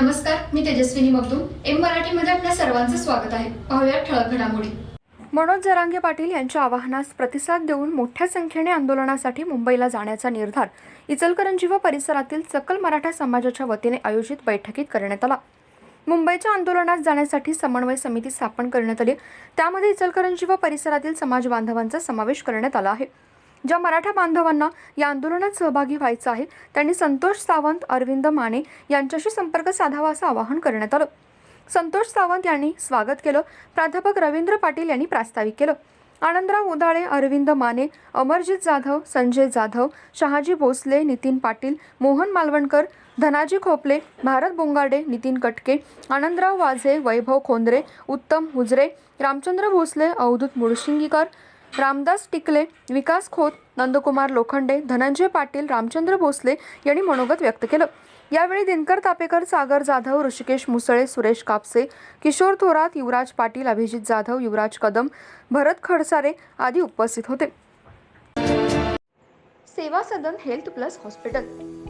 नमस्कार मी तेजस्विनी मगदूम. एम मराठीमध्ये आपल्या सर्वांचं स्वागत आहे. पाहूया ठळक घडामोडी. मनोज जरांगे पाटील यांच्या आवाहनास प्रतिसाद देऊन मोठ्या संख्येने आंदोलनासाठी मुंबईला जाण्याचा निर्धार इचलकरंजी व परिसरातील सकल मराठा समाजाच्या वतीने आयोजित बैठकीत करण्यात आला. मुंबईच्या आंदोलनात जाण्यासाठी समन्वय समिती स्थापन करण्यात आली. त्यामध्ये इचलकरंजी व परिसरातील समाज बांधवांचा समावेश करण्यात आला आहे. ज्या मराठा बांधवांना या आंदोलनात सहभागी व्हायचं आहे त्यांनी संतोष सावंत अरविंद माने यांच्याशी संपर्क साधावा असं आवाहन करण्यात आलं. संतोष सावंत यांनी स्वागत केलं. प्राध्यापक रवींद्र पाटील यांनी प्रास्ताविक केलं. आनंदराव उदाळे अरविंद माने अमरजित जाधव संजय जाधव शहाजी भोसले नितीन पाटील मोहन मालवणकर धनाजी खोपले भारत बोंगाडे नितीन कटके आनंदराव वाझे वैभव खोंद्रे उत्तम हुजरे रामचंद्र भोसले अवधूत मुळशिंगीकर रामदास टिकले विकास खोत नंदकुमार लोखंडे धनंजय पाटील रामचंद्र भोसले यांनी मनोगत व्यक्त केलं. यावेळी दिनकर तापेकर सागर जाधव ऋषिकेश मुसळे सुरेश कापसे किशोर थोरात युवराज पाटील अभिजित जाधव युवराज कदम भरत खडसारे आदी उपस्थित होते. Seva Sadan health plus hospital.